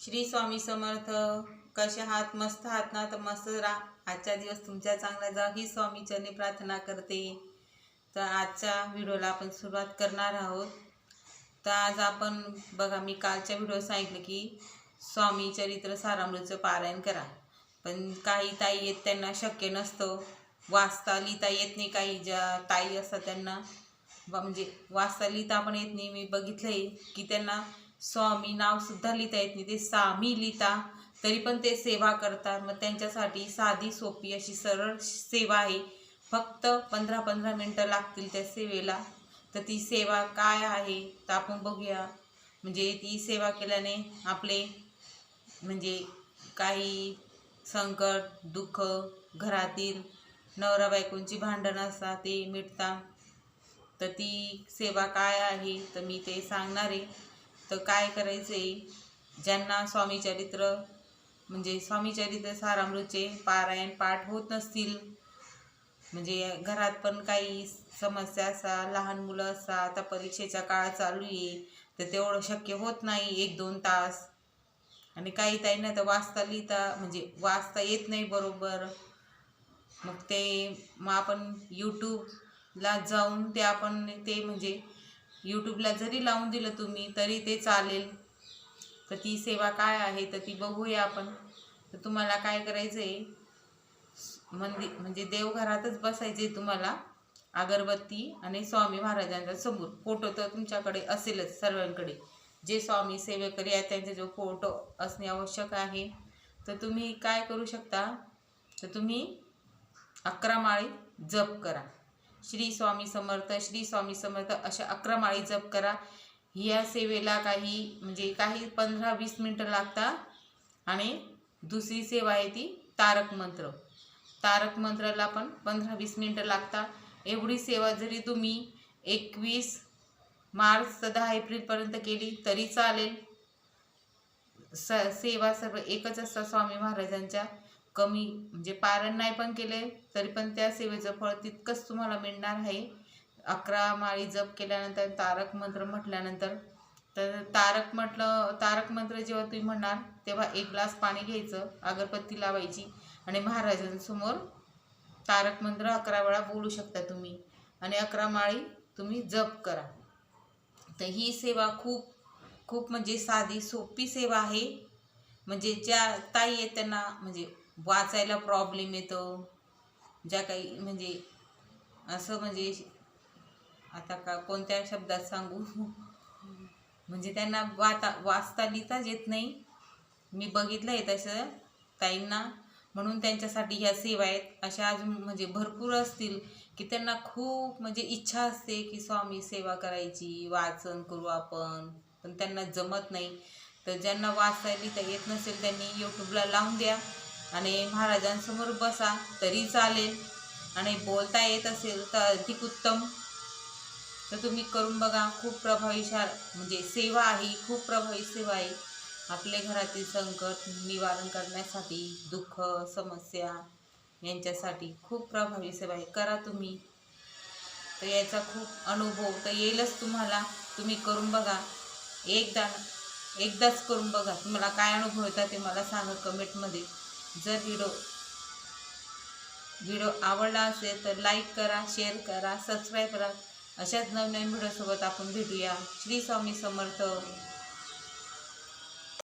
श्री स्वामी समर्थ. कसे आहात? मस्त आहात ना? तर मस्त राहा. आजचा दिवस तुमच्या चांगला जा. ही स्वामी चरणी प्रार्थना करते. तर आजच्या व्हिडिओला आपण सुरुवात करणार आहोत. तर आज आपण बघा मी कालच्या व्हिडिओ सांगितलं की स्वामी चरित्र सारामृतचं पारायण करा. पण काही ताई येत त्यांना शक्य नसतं. वाचता लिहिता येत नाही काही. ज्या ताई असतात त्यांना म्हणजे वाचता लिहिता पण येत नाही. मी बघितलंय की त्यांना स्वामी नाव सुद्धा लिहिता येत नाही. ते सामी लिहिता तरी पण ते सेवा करतात. मग त्यांच्यासाठी साधी सोपी अशी सरळ सेवा आहे. फक्त पंधरा पंधरा मिनटं लागतील त्या सेवेला. तर ती सेवा काय आहे? तर आपण बघूया. म्हणजे ती सेवा केल्याने आपले म्हणजे काही संकट दुःख घरातील नवरा बायकोंची भांडणं असतात ते मिटतात. तर ती सेवा काय आहे? तर मी ते सांगणार आहे. तर काय करायचं आहे ज्यांना स्वामी चरित्र म्हणजे स्वामी चरित्र सारामृतचे पारायण पाठ होत नसतील म्हणजे घरात पण काही समस्या असा लहान मुलं असा आता परीक्षेचा काळ चालू आहे तर तेवढं शक्य होत नाही एक दोन तास. आणि काही ताई ना तर वाचता लिहिता म्हणजे वाचता येत नाही बरोबर. मग ते मग आपण यूट्यूबला जाऊन ते आपण ते म्हणजे यूट्यूबला जरी लावून दिलं तुम्ही तरी ते चालेल. तर ती सेवा काय आहे तर ती बघूया आपण. तर तुम्हाला काय करायचं आहे मंदिर म्हणजे देवघरातच बसायचे तुम्हाला अगरबत्ती आणि स्वामी महाराजांच्या समोर. फोटो तर तुमच्याकडे असेलच सर्वांकडे. जे स्वामी सेवेकरी आहेत त्यांचे जो फोटो असणे आवश्यक आहे. तर तुम्ही काय करू शकता तर तुम्ही अकरा माळी जप करा. श्री स्वामी समर्थ श्री स्वामी समर्थ अशा अकरा माळी जप करा. ह्या सेवेला काही म्हणजे काही पंधरा वीस मिनटं लागतात. आणि दुसरी सेवा आहे ती तारक मंत्र. तारक मंत्राला पण पंधरा वीस मिनटं लागतात. एवढी सेवा जरी तुम्ही एकवीस मार्च ते दहा एप्रिलपर्यंत केली तरी चालेल. स सेवा सर्व एकच असतात स्वामी महाराजांच्या. कमी म्हणजे पारण नाही पण केले तरी पण त्या सेवेचं फळ तितकंच तुम्हाला मिळणार आहे. अकरा माळी जप केल्यानंतर तारक मंत्र म्हटल्यानंतर तर तारक म्हटलं तारक मंत्र जेव्हा तुम्ही म्हणणार तेव्हा एक ग्लास पाणी घ्यायचं अगरबत्ती लावायची आणि महाराजांसमोर तारक मंत्र अकरा वेळा बोलू शकता तुम्ही. आणि अकरा माळी तुम्ही जप करा. तर ही सेवा खूप खूप म्हणजे साधी सोपी सेवा आहे. म्हणजे ज्या ताई आहेत त्यांना म्हणजे वाचायला प्रॉब्लेम येतो. ज्या काही म्हणजे असं म्हणजे आता का कोणत्या शब्दात सांगू? म्हणजे त्यांना वाता वाचता लिहिताच येत नाही. मी बघितलं आहे तसं ताईंना. म्हणून त्यांच्यासाठी ह्या सेवा आहेत. अशा अजून म्हणजे भरपूर असतील की त्यांना खूप म्हणजे इच्छा असते की स्वामी सेवा करायची वाचन करू आपण. पण त्यांना जमत नाही. तर ज्यांना वाचायला लिहिता येत नसेल त्यांनी यूट्यूबला लावून द्या. आणि महाराजांसमोर बसा तरी चालेल. आणि बोलता येत असेल तर अधिक उत्तम. तर तुम्ही करून बघा खूप प्रभावीशाल म्हणजे सेवा आहे खूप प्रभावी सेवा आहे. आपले घरातील संकट निवारण करण्यासाठी दुःख समस्या यांच्यासाठी खूप प्रभावी सेवा आहे. करा तुम्ही. तर याचा खूप अनुभव तर येईलच तुम्हाला. तुम्ही करून बघा. एकदा एकदाच करून बघा. तुम्हाला काय अनुभव येतात ते मला सांगा कमेंटमध्ये. जर व्हिडिओ व्हिडिओ आवडला असेल तर लाईक करा शेअर करा सबस्क्राईब करा. अशाच नवनवीन व्हिडिओसोबत आपण भेटूया. श्री स्वामी समर्थ.